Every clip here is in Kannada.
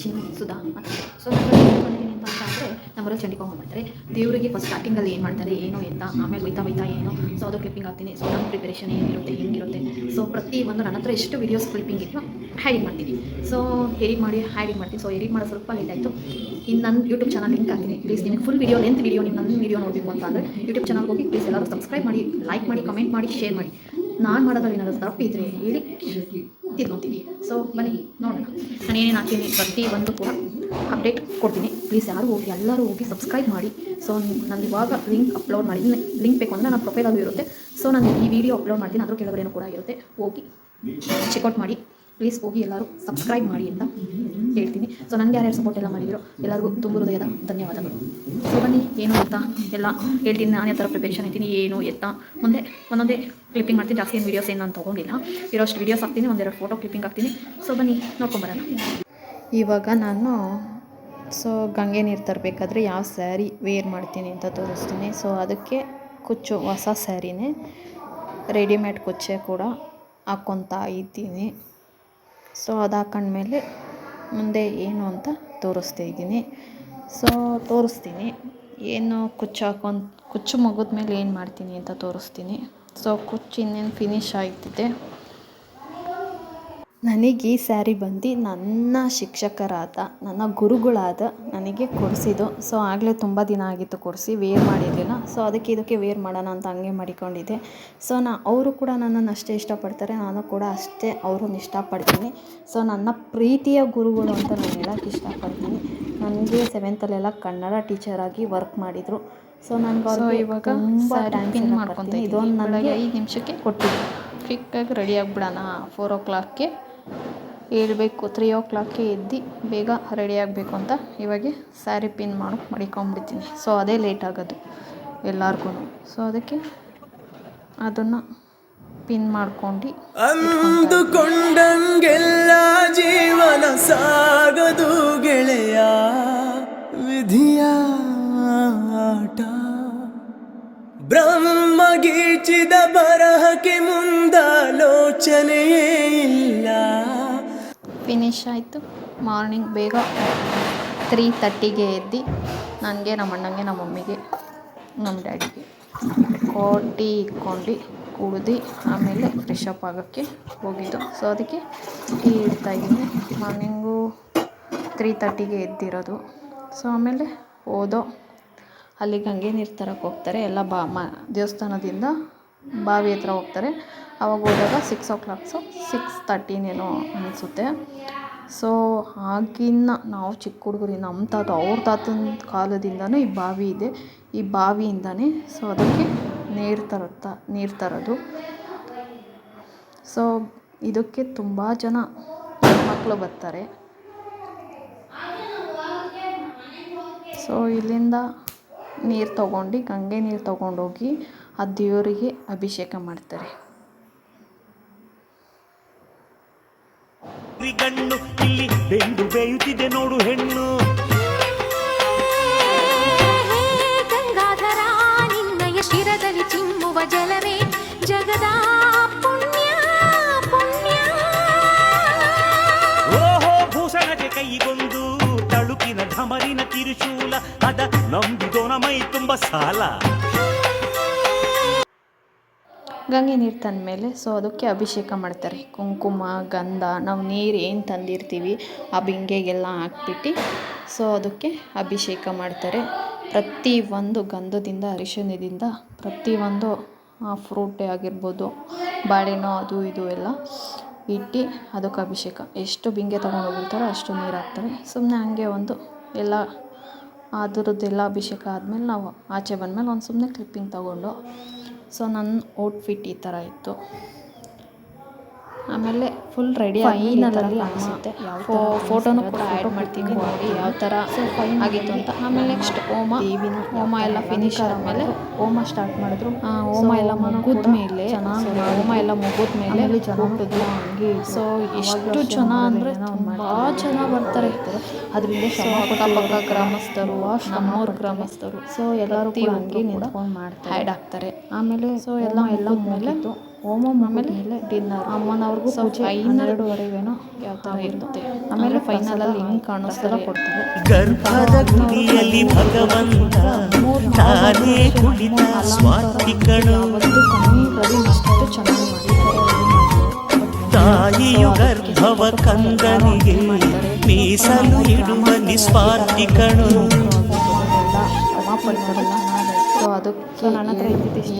ಚಿನ್ನು ಸುಧಾ ಅಂತ ಸೊ ಅಂತ ಅಂದರೆ ನಮ್ಮೂರಲ್ಲಿ ಚಂಡಿಕಾಂಬ ಮಾಡ್ತಾರೆ. ದೇವರಿಗೆ ಫಸ್ಟ್ ಸ್ಟಾರ್ಟಿಂಗಲ್ಲಿ ಏನು ಮಾಡ್ತಾರೆ, ಏನು ಎಂತ, ಆಮೇಲೆ ಬೈತಾ ಬೈತಾ ಏನು, ಸೊ ಅದು ಕ್ಲಿಪ್ಪಿಂಗ್ ಆಗ್ತೀನಿ ಸೊ ನನ್ನ ಪ್ರಿಪರೇಷನ್ ಏನಿರುತ್ತೆ, ಹೆಂಗಿರುತ್ತೆ. ಸೊ ಪ್ರತಿ ಒಂದು ನನ್ನ ಹತ್ರ ಎಷ್ಟು ವೀಡಿಯೋಸ್ ಕ್ಲಿಪ್ಪಿಂಗ್ ಇದೆಯೋ ಹ್ಯಾಡಿಂಗ್ ಮಾಡ್ತೀನಿ. ಸೊ ಎಡಿಟ್ ಮಾಡಿ ಹ್ಯಾಡಿಂಗ್ ಮಾಡ್ತೀನಿ. ಸೊ ಎಡಿಟ್ ಮಾಡೋ ಸ್ವಲ್ಪ ಆಯಿತು. ಇನ್ನು ನನ್ನ ಯೂಟ್ಯೂಬ್ ಚಾನಲ್ ಲಿಂಕ್ ಹಾಕ್ತೀನಿ. ಪ್ಲೀಸ್ ನಿಮಗೆ ಫುಲ್ ವೀಡಿಯೋ ಲೆಂತ್ ವೀಡಿಯೋ ನಿಮ್ಮ ನನ್ನ ವೀಡಿಯೋ ನೋಡಬೇಕು ಅಂತ ಅಂದರೆ ಯೂಟ್ಯೂಬ್ ಚಾನಲ್ ಹೋಗಿ ಪ್ಲೀಸ್ ಎಲ್ಲರೂ ಸಬ್ಸ್ಕ್ರೈಬ್ ಮಾಡಿ ಲೈಕ್ ಮಾಡಿ ಕಮೆಂಟ್ ಮಾಡಿ ಶೇರ್ ಮಾಡಿ. ನಾನು ಮಾಡೋದ್ರಲ್ಲಿ ಏನಾದರೂ ತಪ್ಪಿದ್ರೆ ಹೇಳಿ. ತಿದ್ಕೊತೀನಿ ಸೊ ಬನ್ನಿ, ನೋಡೋಣ. ನಾನು ಏನೇನು ಹಾಕ್ತೀನಿ ಪ್ರತಿ ಒಂದು ಕೂಡ ಅಪ್ಡೇಟ್ ಕೊಡ್ತೀನಿ. ಪ್ಲೀಸ್ ಯಾರು ಹೋಗಿ, ಎಲ್ಲರೂ ಹೋಗಿ ಸಬ್ಸ್ಕ್ರೈಬ್ ಮಾಡಿ. ಸೊ ನಾನು ಇವಾಗ ಲಿಂಕ್ ಅಪ್ಲೋಡ್ ಮಾಡಿ. ಲಿಂಕ್ ಬೇಕು ಅಂದರೆ ನನ್ನ ಪ್ರೊಫೈಲಲ್ಲೂ ಇರುತ್ತೆ. ಸೊ ನಾನು ಈ ವಿಡಿಯೋ ಅಪ್ಲೋಡ್ ಮಾಡ್ತೀನಿ. ಅದ್ರ ಕೆಲವರೇನೂ ಕೂಡ ಇರುತ್ತೆ. ಹೋಗಿ ಚೆಕ್ಔಟ್ ಮಾಡಿ. ಪ್ಲೀಸ್ ಹೋಗಿ ಎಲ್ಲರೂ ಸಬ್ಸ್ಕ್ರೈಬ್ ಮಾಡಿ ಅಂತ. ಹೇಳ್ತೀನಿ ಸೊ ನನಗೆ ಯಾರ್ಯಾರು ಸಪೋರ್ಟ್ ಎಲ್ಲ ಮಾಡಿದ್ರು ಎಲ್ಲರಿಗೂ ತುಂಬ ಹೃದಯದ ಧನ್ಯವಾದಗಳು. ಸೊ ಬನ್ನಿ, ಏನು ಅಂತ ಎಲ್ಲ ಹೇಳ್ತೀನಿ, ನಾನು ಯಾವ ಥರ ಪ್ರಿಪರೇಷನ್ ಇದ್ದೀನಿ, ಏನು ಎತ್ತ? ಮುಂದೆ ಒಂದೊಂದೇ ಕ್ಲಿಪ್ಪಿಂಗ್ ಮಾಡ್ತೀನಿ. ಜಾಸ್ತಿ ಏನು ವೀಡಿಯೋಸ್ ಏನು ನಾನು ತೊಗೊಂಡಿಲ್ಲ. ಇರೋಷ್ಟು ವೀಡಿಯೋಸ್ ಹಾಕ್ತೀನಿ, ಒಂದೆರಡು ಫೋಟೋ ಕ್ಲಿಪ್ಪಿಂಗ್ ಹಾಕ್ತೀನಿ. ಸೊ ಬನ್ನಿ, ನೋಡ್ಕೊಂಬರೋಣ. ಇವಾಗ ನಾನು, ಸೊ, ಗಂಗೆ ನೀರು ತರಬೇಕಾದ್ರೆ ಯಾವ ಸ್ಯಾರಿ ವೇರ್ ಮಾಡ್ತೀನಿ ಅಂತ ತೋರಿಸ್ತೀನಿ. ಸೊ ಅದಕ್ಕೆ ಕುಚ್ಚು, ಹೊಸ ಸ್ಯಾರಿನೇ ರೆಡಿಮೇಡ್ ಕುಚ್ಚೆ ಕೂಡ ಹಾಕ್ಕೊತಾ ಇದ್ದೀನಿ. ಸೊ ಅದು ಹಾಕೊಂಡ್ಮೇಲೆ ಮುಂದೆ ಏನು ಅಂತ ತೋರಿಸ್ತಾ ಇದ್ದೀನಿ. ಸೊ ತೋರಿಸ್ತೀನಿ. ಏನು ಕುಚ್ಚು ಹಾಕೊಂಡು, ಕುಚ್ಚು ಮುಗಿದ್ಮೇಲೆ ಏನು ಮಾಡ್ತೀನಿ ಅಂತ ತೋರಿಸ್ತೀನಿ. ಸೊ ಕುಚ್ಚು ಇನ್ನೇನು ಫಿನಿಶ್ ಆಗ್ತಿದೆ. ನನಗೆ ಈ ಸ್ಯಾರಿ ಬಂದು ನನ್ನ ಶಿಕ್ಷಕರಾದ ನನ್ನ ಗುರುಗಳಾದ ನನಗೆ ಕೊಡಿಸಿದ್ದು. ಸೊ ಆಗಲೇ ತುಂಬ ದಿನ ಆಗಿತ್ತು ಕೊಡಿಸಿ ವೇರ್ ಮಾಡಿರಲಿಲ್ಲ. ಸೊ ಅದಕ್ಕೆ ಇದಕ್ಕೆ ವೇರ್ ಮಾಡೋಣ ಅಂತ ಹಂಗೆ ಮಾಡಿಕೊಂಡಿದ್ದೆ. ಸೊ ನಾ ಅವರು ಕೂಡ ನನ್ನನ್ನು ಅಷ್ಟೇ ಇಷ್ಟಪಡ್ತಾರೆ. ನಾನು ಕೂಡ ಅಷ್ಟೇ ಅವ್ರನ್ನ ಇಷ್ಟಪಡ್ತೀನಿ. ಸೊ ನನ್ನ ಪ್ರೀತಿಯ ಗುರುಗಳು ಅಂತ ನಾನು ಹೇಳೋಕ್ಕೆ ಇಷ್ಟಪಡ್ತೀನಿ. ನನಗೆ ಸೆವೆಂತಲ್ಲೆಲ್ಲ ಕನ್ನಡ ಟೀಚರಾಗಿ ವರ್ಕ್ ಮಾಡಿದರು. ಸೊ ನನಗೆ ಇವಾಗ ತುಂಬ ಪಿನ್ ಮಾಡ್ಕೊತೀನಿ ಇದೊಂದು ನನಗೆ ಐದು ನಿಮಿಷಕ್ಕೆ ಕೊಟ್ಟಿದ್ದೆ. ಕ್ವಿಕ್ಕಾಗಿ ರೆಡಿ ಆಗಿಬಿಡೋಣ ಫೋರ್ ಓ ಕ್ಲಾಕ್ಗೆ ಏಳಬೇಕು ತ್ರೀ ಓ ಕ್ಲಾಕ್ಗೆ ಎದ್ದು ಬೇಗ ರೆಡಿ ಆಗಬೇಕು ಅಂತ ಇವಾಗೆ ಸ್ಯಾರಿ ಪಿನ್ ಮಾಡಿ, ಮಡಿಕೊಂಡ್ಬಿಡ್ತೀನಿ. ಸೊ ಅದೇ ಲೇಟ್ ಆಗೋದು ಎಲ್ಲರಿಗೂ ಸೊ ಅದಕ್ಕೆ ಅದನ್ನು ಪಿನ್ ಮಾಡ್ಕೊಂಡು ಅಂದುಕೊಂಡಂಗೆಲ್ಲ ಜೀವನ ಸಾಗದು ಗೆಳೆಯ ವಿಧಿಯ ಆಟ. ಬ್ರಹ್ಮ ಗೀಚಿದ ಬರಹಕ್ಕೆ ಮುಂದಾಲೋಚನೆಯೇ ಇಲ್ಲ. ಫಿನಿಶ್ ಆಯಿತು. ಮಾರ್ನಿಂಗ್ ಬೇಗ ತ್ರೀ ತರ್ಟಿಗೆ ಎದ್ದು ನನಗೆ ನಮ್ಮ ಅಣ್ಣಂಗೆ, ನಮ್ಮ ಮಮ್ಮಿಗೆ, ನಮ್ಮ ಡ್ಯಾಡಿಗೆ ಟೀ ಇಕ್ಕೊಂಡು ಕುಡ್ದು ಆಮೇಲೆ ಫ್ರೆಶ್ ಅಪ್ ಆಗೋಕ್ಕೆ ಹೋಗಿದ್ದು. ಸೊ ಅದಕ್ಕೆ ಟೀ ಇಡ್ತಾಯಿದ್ದೀನಿ ಮಾರ್ನಿಂಗು ತ್ರೀ ತರ್ಟಿಗೆ ಎದ್ದಿರೋದು. ಸೊ ಆಮೇಲೆ ಓದೋ, ಅಲ್ಲಿಗೆ ಹಂಗೆ ನೀರು ತರಕ್ಕೆ ಹೋಗ್ತಾರೆ ಎಲ್ಲ ಬಾ, ಮ, ದೇವಸ್ಥಾನದಿಂದ ಬಾವಿ ಹತ್ರ ಹೋಗ್ತಾರೆ. ಅವಾಗ ಹೋದಾಗ ಸಿಕ್ಸ್ ಓ ಕ್ಲಾಕ್ಸು ಸಿಕ್ಸ್ ತರ್ಟಿನೇನೋ ಅನಿಸುತ್ತೆ. ಸೊ ಆಗಿನ ನಾವು ಚಿಕ್ಕ ಹುಡುಗರು ನಮ್ಮ ತಾತ, ಅವ್ರ ತಾತನ ಕಾಲದಿಂದನೂ ಈ ಬಾವಿ ಇದೆ. ಈ ಬಾವಿಯಿಂದನೇ ಸೊ ಅದಕ್ಕೆ ನೀರು ತರುತ್ತಾ, ನೀರು ತರೋದು. ಸೊ ಇದಕ್ಕೆ ತುಂಬ ಜನ ಮಕ್ಕಳು ಬರ್ತಾರೆ. ಸೊ ಇಲ್ಲಿಂದ ನೀರು ತೊಗೊಂಡು ಗಂಗೆ ನೀರು ತೊಗೊಂಡೋಗಿ ಆ ದೇವರಿಗೆ ಅಭಿಷೇಕ ಮಾಡ್ತಾರೆ. ಇಲ್ಲಿ ಬೆಂಡು ಬೇಯುತ್ತಿದೆ ನೋಡು ಹೆಣ್ಣು. ಢಮರಿನ ತಿರುಶೂಲ ಅದ ನಂಬಿದೋನ ಮೈ ತುಂಬ ಸಾಲ. ಗಂಗೆ ನೀರು ತಂದಮೇಲೆ, ಸೊ ಅದಕ್ಕೆ ಅಭಿಷೇಕ ಮಾಡ್ತಾರೆ. ಕುಂಕುಮ, ಗಂಧ, ನಾವು ನೀರು ಏನು ತಂದಿರ್ತೀವಿ, ಆ ಬಿಂಗೆಗೆಲ್ಲ ಹಾಕ್ಬಿಟ್ಟು, ಸೊ ಅದಕ್ಕೆ ಅಭಿಷೇಕ ಮಾಡ್ತಾರೆ. ಪ್ರತಿ ಒಂದು ಗಂಧದಿಂದ, ಅರಿಶಿಣದಿಂದ ಪ್ರತಿಯೊಂದು ಫ್ರೂಟೇ ಆಗಿರ್ಬೋದು, ಬಾಳೆನೋ ಅದು ಇದು ಎಲ್ಲ ಇಟ್ಟು ಅದಕ್ಕೆ ಅಭಿಷೇಕ. ಎಷ್ಟು ಬಿಂಗೆ ತೊಗೊಂಡೋಗಿರ್ತಾರೋ ಅಷ್ಟು ನೀರು ಹಾಕ್ತಾರೆ. ಸುಮ್ಮನೆ ಹಂಗೆ ಒಂದು ಎಲ್ಲ ಅದರದ್ದೆಲ್ಲ ಅಭಿಷೇಕ ಆದಮೇಲೆ ನಾವು ಆಚೆ ಬಂದಮೇಲೆ ಒಂದು ಸುಮ್ಮನೆ ಕ್ಲಿಪ್ಪಿಂಗ್ ತೊಗೊಂಡು. ಸೊ ನನ್ನ ಔಟ್ಫಿಟ್ ಈ ಥರ ಇತ್ತು. ಆಮೇಲೆ ಫುಲ್ ರೆಡಿ ಫೈನಲಲ್ಲಿ ಅನಿಸುತ್ತೆ ಫೋಟೋನು ಕೂಡ ಆ್ಯಡ್ ಮಾಡ್ತೀನಿ ನೋಡಿ ಯಾವ ಥರ ಆಗಿತ್ತು ಅಂತ. ಆಮೇಲೆ ನೆಕ್ಸ್ಟ್ ಹೋಮ ಹೋಮ ಎಲ್ಲ ಫಿನಿಶ್ ಆದಮೇಲೆ ಹೋಮ ಸ್ಟಾರ್ಟ್ ಮಾಡಿದ್ರು. ಹೋಮ ಎಲ್ಲ ಮುಗಿದ ಮೇಲೆ ಹೋಮ ಎಲ್ಲ ಮುಗಿದ ಮೇಲೆ ಹುಟ್ಟಿದ್ರು ಸೊ ಎಷ್ಟು ಜನ ಅಂದರೆ ತುಂಬ ಜನ ಬರ್ತಾರೆ. ಅದರಿಂದ ಅಕ್ಕಪಕ್ಕ ಗ್ರಾಮಸ್ಥರು ನಮ್ಮವ್ರ ಗ್ರಾಮಸ್ಥರು ಸೊ ಎಲ್ಲರೂ ಕೂಡ ಹಂಗೆ ನಿಂತ್ಕೊಂಡು ಮಾಡ್ತಾರೆ. ಆ್ಯಡ್ ಆಗ್ತಾರೆ. ಆಮೇಲೆ ಸೊ ಎಲ್ಲ ಎಲ್ಲ ಮೇಲೆ ಹೋಮ ಆಮೇಲೆ ಡಿನ್ನರ್ ಅಮ್ಮನವ್ರಿಗೂ ಪೂಜೆ ಹನ್ನೆರಡುವರೆಗೇನೋ ಯಾವ ಥರ ಇರುತ್ತೆ? ಆಮೇಲೆ ಫೈನಲಲ್ಲಿ ಹೆಂಗೆ ಕಾಣಿಸ್ತಾರ ಕೊಡ್ತಾರೆ. ಗರ್ಭದ ಗುಡಿಯಲ್ಲಿ ಭಗವಂತ ತಾನೇ ಕುಳಿತ ಸ್ವಾತಿ ಕಣು ಅವತ್ತು ಕಮ್ಮಿ ರವಿ ಮಸ್ತು ಚೆನ್ನಾಗಿ ಮಾಡಿದ್ದಾರೆ. ತಾಯಿಯು ಗರ್ಭವ ಕಂದನಿಗೆ ಮೀಸಲು ಇಡುವ ನಿಸ್ವಾರ್ಥಿ ಕಣು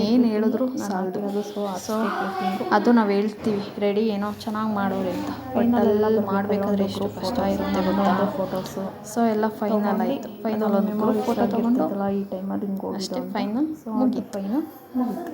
ಏನು ಹೇಳಿದ್ರು ಸಾಲದು ಸೊ ಅದು ನಾವು ಹೇಳ್ತೀವಿ. ರೆಡಿ ಏನೋ ಚೆನ್ನಾಗಿ ಮಾಡೋರು ಅಂತ. ಬಟ್ ಅಲ್ಲಿ ಮಾಡಬೇಕಾದ್ರೆ ಎಷ್ಟು ಕಷ್ಟ ಇರುತ್ತೆ ಗೊತ್ತಾ? ಫೋಟೋಸು ಸೊ ಎಲ್ಲ ಫೈನಲ್ ಆಯಿತು. ಫೈನಲ್ ಒಂದು ಗ್ರೂಪ್ ಫೋಟೋ ತೊಗೊಂಡು? ಈ ಟೈಮಲ್ಲಿ ಹಿಂಗೆ ಅಷ್ಟೇ ಫೈನಲ್ ಮುಗೀತು ಫೈನಲ್ ಮುಗೀತು.